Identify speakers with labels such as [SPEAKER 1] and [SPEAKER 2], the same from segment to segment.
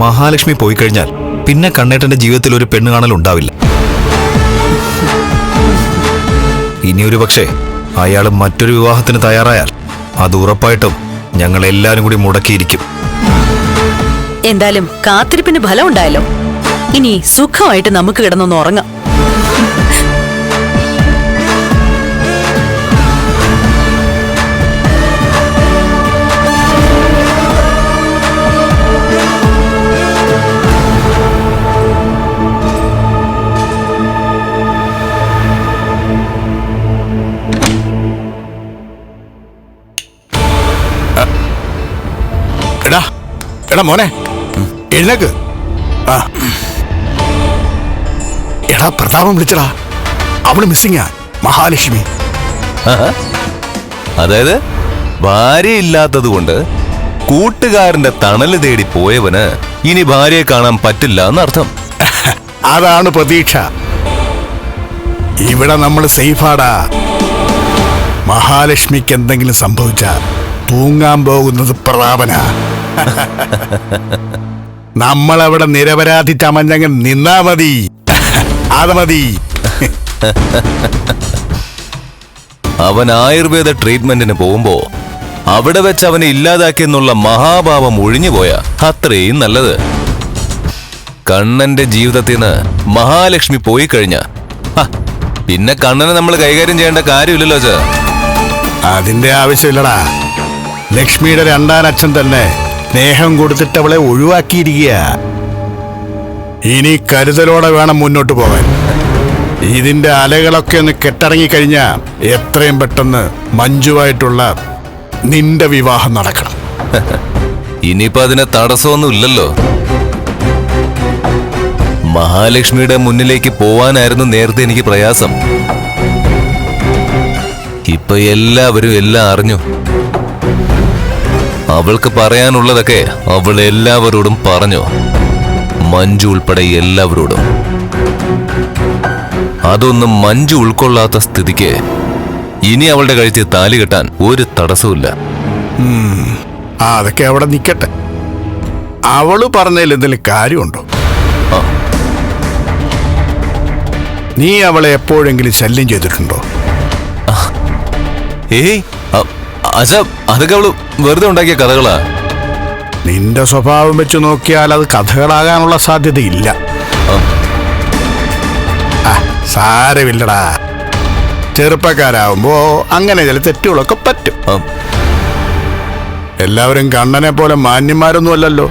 [SPEAKER 1] മഹാലക്ഷ്മി പോയി കഴിഞ്ഞാൽ പിന്നെ കണ്ണേട്ടന്റെ ജീവിതത്തിൽ ഒരു പെണ്ണ് കാണൽ ഉണ്ടാവില്ല. ഇനിയൊരു പക്ഷേ അയാൾ മറ്റൊരു വിവാഹത്തിന് തയ്യാറായാൽ അത് ഉറപ്പായിട്ടും ഞങ്ങൾ എല്ലാരും കൂടി മുടക്കിയിരിക്കും.
[SPEAKER 2] എന്തായാലും കാത്തിരിപ്പിന് ഫലം ഉണ്ടായല്ലോ. ഇനി സുഖമായിട്ട് നമുക്ക് കിടന്നൊന്ന് ഉറങ്ങാം.
[SPEAKER 3] എടാ മോനെ. എഴുന്നേക്ക്. ആ. എടാ പ്രതാപം വിളിച്ചടാ. അവൾ മിസ്സിങ്ങാ മഹാലക്ഷ്മി.
[SPEAKER 4] അതായത് ഭാര്യയില്ലാത്തത് കൊണ്ട് കൂട്ടുകാരന്റെ തണൽ തേടി പോയവന് ഇനി ഭാര്യയെ കാണാൻ പറ്റില്ല എന്നർത്ഥം.
[SPEAKER 3] അതാണ് പ്രതീക്ഷ. ഇവിടെ നമ്മൾ സേഫാടാ മഹാലക്ഷ്മിക്ക് എന്തെങ്കിലും സംഭവിച്ച തൂങ്ങാൻ പോകുന്നത് പ്രതാപനാ. നമ്മളവിടെ നിരപരാധി ചമഞ്ഞങ്ങ് നിന്നാ മതി. അത് മതി.
[SPEAKER 4] അവൻ ആയുർവേദ ട്രീറ്റ്മെന്റിന് പോകുമ്പോ അവിടെ വെച്ച് അവനെ ഇല്ലാതാക്കിയെന്നുള്ള മഹാഭാവം ഒഴിഞ്ഞുപോയ അത്രയും നല്ലത്. കണ്ണന്റെ ജീവിതത്തിൽ നിന്ന് മഹാലക്ഷ്മി പോയി കഴിഞ്ഞ. പിന്നെ കണ്ണനെ നമ്മൾ കൈകാര്യം ചെയ്യേണ്ട കാര്യമില്ലല്ലോ ചാ
[SPEAKER 3] അതിന്റെ ആവശ്യമില്ലടാ. ലക്ഷ്മിയുടെ രണ്ടാനച്ഛൻ തന്നെ സ്നേഹം കൊടുത്തിട്ട് അവളെ ഒഴിവാക്കിയിരിക്കുക. ഇനി കരുതലോടെ വേണം മുന്നോട്ട് പോകാൻ. ഇതിന്റെ അലകളൊക്കെ ഒന്ന് കെട്ടടങ്ങി കഴിഞ്ഞാ എത്രയും പെട്ടെന്ന് മഞ്ജുവായിട്ടുള്ള നിന്റെ വിവാഹം നടക്കണം.
[SPEAKER 4] ഇനിയിപ്പോ അതിന് തടസ്സമൊന്നും ഇല്ലല്ലോ. മഹാലക്ഷ്മിയുടെ മുന്നിലേക്ക് പോവാനായിരുന്നു നേരത്തെ എനിക്ക് പ്രയാസം. ഇപ്പൊ എല്ലാവരും എല്ലാം അറിഞ്ഞു. അവൾക്ക് പറയാനുള്ളതൊക്കെ അവൾ എല്ലാവരോടും പറഞ്ഞു. മഞ്ജു ഉൾപ്പെടെ എല്ലാവരോടും. അതൊന്നും മഞ്ജു ഉൾക്കൊള്ളാത്ത സ്ഥിതിക്ക് ഇനി അവളുടെ കഴുത്തിൽ താലി കെട്ടാൻ ഒരു തടസ്സവുമില്ല.
[SPEAKER 3] അതൊക്കെ അവിടെ നിൽക്കട്ടെ അവൾ പറഞ്ഞതിൽ എന്തെങ്കിലും കാര്യമുണ്ടോ? നീ അവളെ എപ്പോഴെങ്കിലും ശല്യം ചെയ്തിട്ടുണ്ടോ?
[SPEAKER 4] ഏയ് അച്ഛാ അതൊക്കെ അവൾ വെറുതെ ഉണ്ടാക്കിയ കഥകളാ.
[SPEAKER 3] നിന്റെ സ്വഭാവം വെച്ച് നോക്കിയാൽ അത് കഥകളാകാനുള്ള സാധ്യതയില്ല. സാരമില്ലടാ. ചെറുപ്പക്കാരാവുമ്പോ അങ്ങനെ ചില തെറ്റുകളൊക്കെ പറ്റും. എല്ലാവരും കണ്ണനെ പോലെ മാന്യന്മാരൊന്നും അല്ലല്ലോ.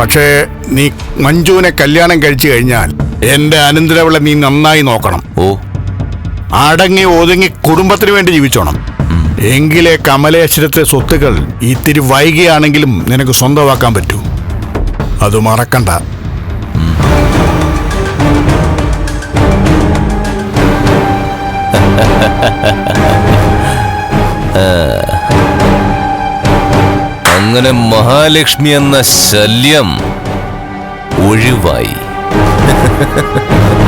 [SPEAKER 3] പക്ഷേ നീ മഞ്ജുവിനെ കല്യാണം കഴിച്ചു കഴിഞ്ഞാൽ എന്റെ അനന്തരവളെ നീ നന്നായി നോക്കണം.
[SPEAKER 4] ഓ.
[SPEAKER 3] അടങ്ങി ഒതുങ്ങി കുടുംബത്തിന് വേണ്ടി ജീവിച്ചോണം. എങ്കിലേ കമലേശ്വരത്തെ സ്വത്തുക്കൾ ഇത്തിരി വൈകിയാണെങ്കിലും നിനക്ക് സ്വന്തമാക്കാൻ പറ്റൂ. അത് മറക്കണ്ട.
[SPEAKER 4] അങ്ങനെ മഹാലക്ഷ്മി എന്ന ശല്യം ഒഴിവായി.